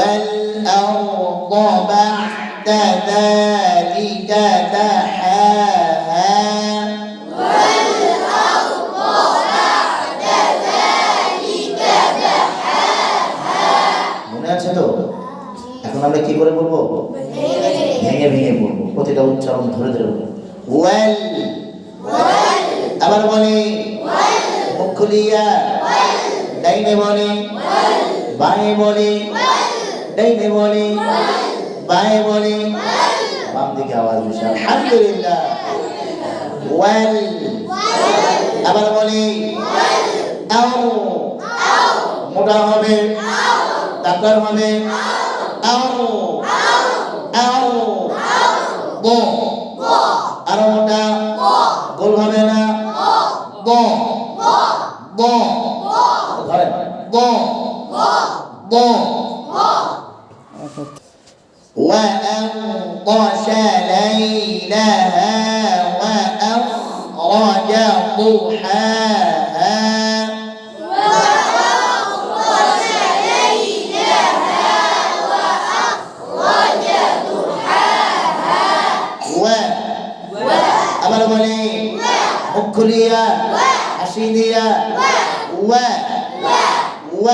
والأرض بعد ذلك دحاها মনে আছে তো এখন আমরা কি করে বলবো ভেঙে ভেঙে বলবো প্রতিটা উচ্চারণ ধরে ধরে বলবো ওয়েল আবার বলে মুখ খুলিয়া ডাইনে বলে বাঁয়ে বলে ডাইনে বলে। বাঁয়ে বলে। বাম দিকে আওয়াজ বেশি আলহামদুলিল্লাহ। ওয়েল। আবার বলে আও। মোটা হবে। তাকর হবে। আও। আও। ব আরও মোটা। গোল হবে না। ব ব ধরেন ব ব وأغطش ليلها وأخرج ضحاها. وأغطش ليلها وأخرج ضحاها. و. و أمر بني مكلية. عشيدية و. و. و.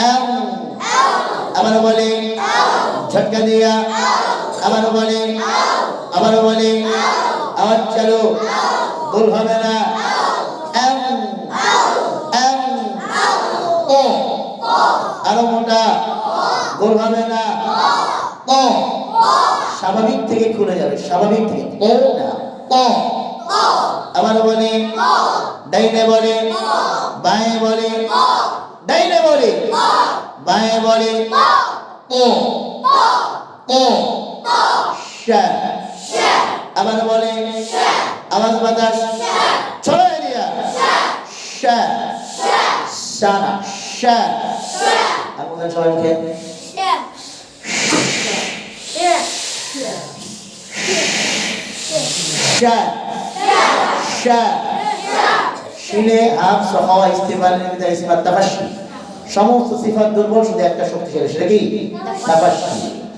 أو أمر بني ঝটকা দিয়া আবার বলে আবার বলে আওয়াজ চালু, ভুল হবে না। আরও মোটা, ভুল হবে না। ও, স্বাভাবিক থেকে খুলে যাবে, স্বাভাবিক থেকে ও না, ও। আবার বলে, ডাইনে বলে, বাঁয়ে বলে, ডাইনে বলে, বাঁয়ে বলে, ও। আবার বলে আওয়াজ বাতাস ছড়াই দিয়া শা শানা শা আপনাদের সবাই মুখে শা শা শিলে হাফ সহাওয়া ইস্তেফাল নিমিতা ইসমাত তাফাশি সমস্ত সিফাত দুর্বল, শুধু একটা শক্তিশালী, সেটা কি?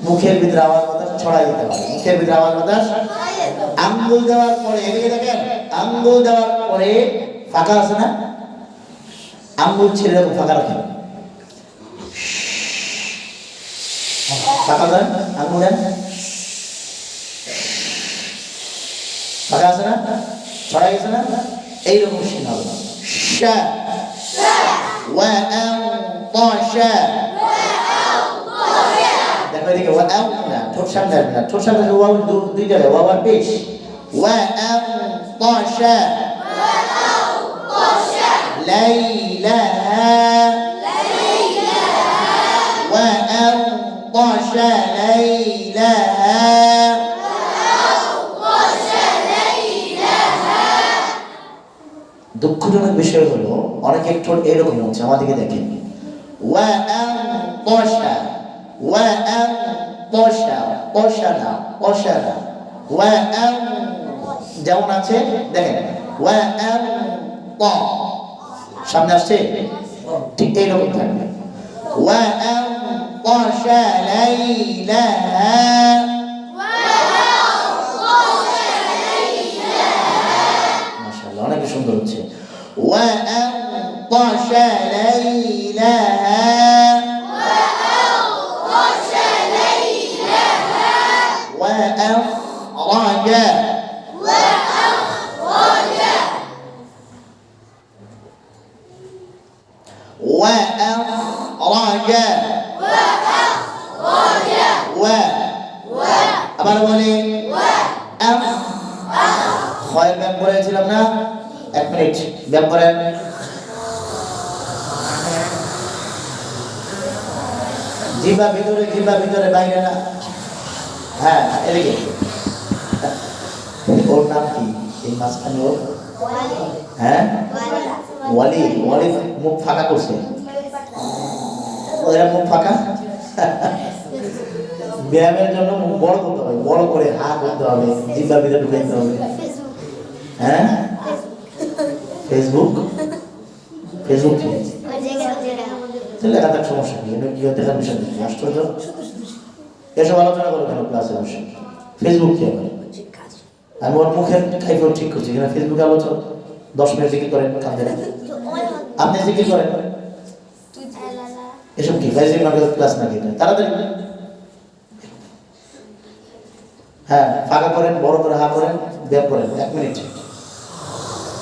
মুখের ভিতরে আওয়াজ বাতাস ছড়াই দিতে পারে। মুখের ভিতরে আওয়াজ বাতাস আঙ্গুল দেওয়ার পরে, এদিকে দেখেন, আঙ্গুল দেওয়ার পরে ফাঁকা আছে না? আঙ্গুল ছেড়ে দেবো, ফাঁকা রাখেন। ফাঁকা দেন, আঙ্গুল দেন। ফাঁকা আছে না? ছড়াই গেছে না? এইরকম সিন হবে। শা ওয়া আনতাশা দেখো এদিকে ওয়া আন না ঠোঁট সামনে আসবে না ঠোঁট সামনে আসবে ওয়াও দু- দুই জায়গায় ওয়াও আর পেশ ওয়া আনতাশা লাইলাহা দুঃখজনক বিষয় হলো অনেকের ঠোঁট এরকম হচ্ছে আমাদেরকে দেখেন। পশা, ওয়া পশা পশা না পশা না। ওয়া যেমন আছে, দেখেন, ওয়া প। সামনে আসছে? ঠিক এইরকম থাকবে। ওয়া পশা লাইলাহা ওয়া আনতাশ লাইলাহা ওয়া আখরাজা ওয়া আখরাজা ওয়া আবার বলি আখ ক্ষয়ের ব্যায়াম করেছিলাম না এক মিনিট, ব্যায়াম করেন। জিবা ভিতরে জিবা ভিতরে, বাইরে না? হ্যাঁ এদিকে। ওর নাম কি? এই মাঝখানে ওর? হ্যাঁ? ওয়ালি ওয়ালি মুখ ফাঁকা করছে। ওরা মুখ ফাঁকা? ব্যায়ামের জন্য মুখ বড় করতে হবে, বড় করে হা করতে হবে জিব্বার ভিতরে ঢুকে হবে। হ্যাঁ? Facebook Facebook? তাহলে লেখা থাক সমস্যা কি? এটা কি দেখার বিষয় নেই আশ্চর্য? এসব আলোচনা করো কেন ক্লাসে বসে? ফেসবুক কি হবে আমি ওর মুখের খাইফেও ঠিক করছি, এখানে ফেসবুকে আলোচনা দশ মিনিট জিকির করেন কাঁদে না আপনি জিকির করেন। এসব কি ফাইজিং ক্লাস নাকি এটা? তাড়াতাড়ি হ্যাঁ ফাঁকা করেন, বড় করে হা করেন, ব্যাপ করেন, এক মিনিট।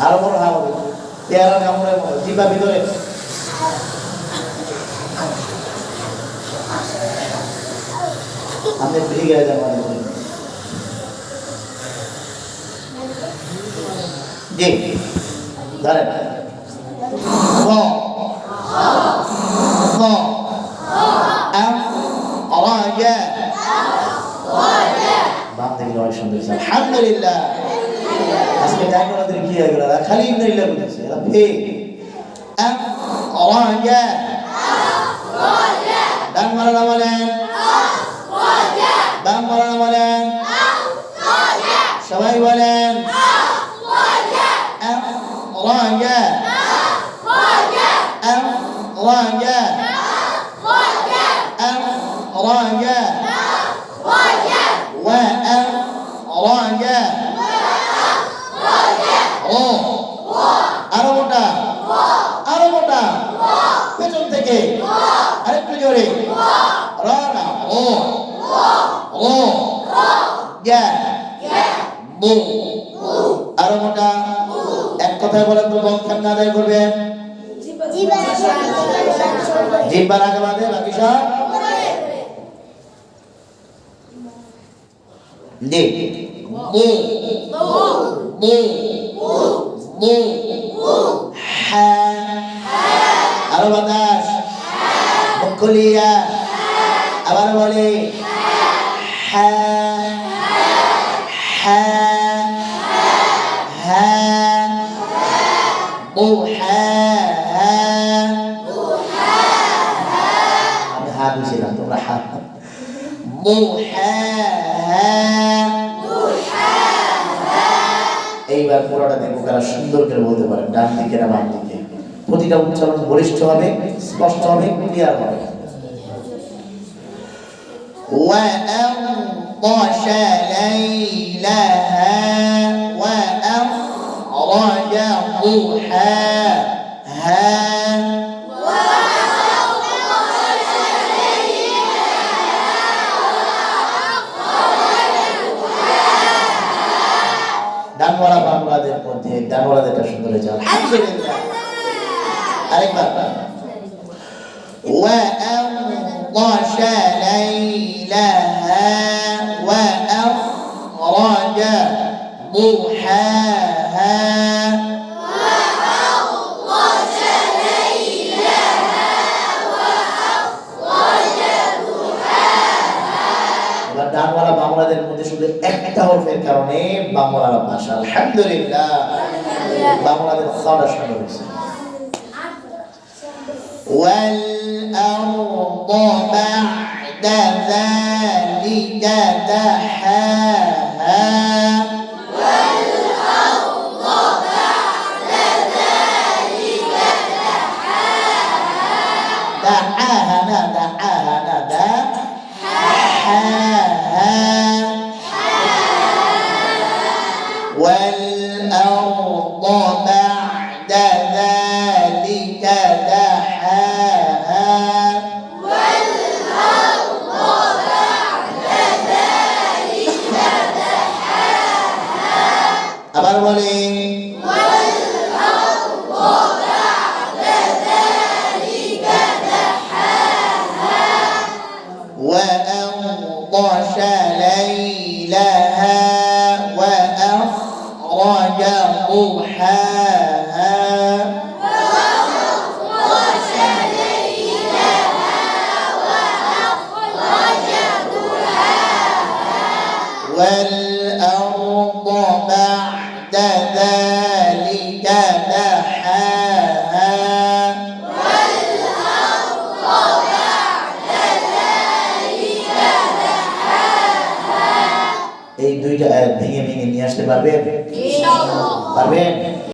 আরও বড় হা হবে। পেয়ারা কামড়ে জিপা ভিতরে। আপনি ফ্রি গেলে যান মানে জি। ধরেন। আলহামদুলিল্লাহ। ডাইনোরাদের কি হয়ে গেল খালি ইন্দ্রিল্লা বুঝেছে এরা ফেক ডান মারানা বলেন। বাম মারানা বলেন। সবাই বলেন। জোরে। রানা ও ও গ্যা বু আরও এক কথায় বলেন তো, বল কেমন আদায় করবেন? জিব্বার আগে বাদে, বাকি সব? জি বু বু বু হ্যাঁ আরও বাতাস মুখলিয়া আবার বলে হ্যাঁ হ্যাঁ হ্যাঁ হ্যাঁ তোমরা এইবার পুরোটা দেখব কারা সুন্দর করে বলতে পারে, ডান দিকে না বাম দিকে। প্রতিটা উচ্চারণ বলিষ্ঠ হবে স্পষ্ট হবে ক্লিয়ার হবে وأغطش ليلها وأخرج ضحاها আরেকবার وأغطش ليلها وأخرج ضحاها এবার ডানওয়ালা বাংলাদের মধ্যে শুধু একটা হরফের কারণে বাংলার ভাষা আলহামদুলিল্লাহ বাংলাদের খাওয়া সুন্দর হয়েছে والأرض بعد ذلك دحاها وأغطش ليلها وأخرج ضحاها. والأرض بعد ذلك দুইটা আয়াত ভেঙে ভেঙে নিয়ে আসতে পারবেন পারবেন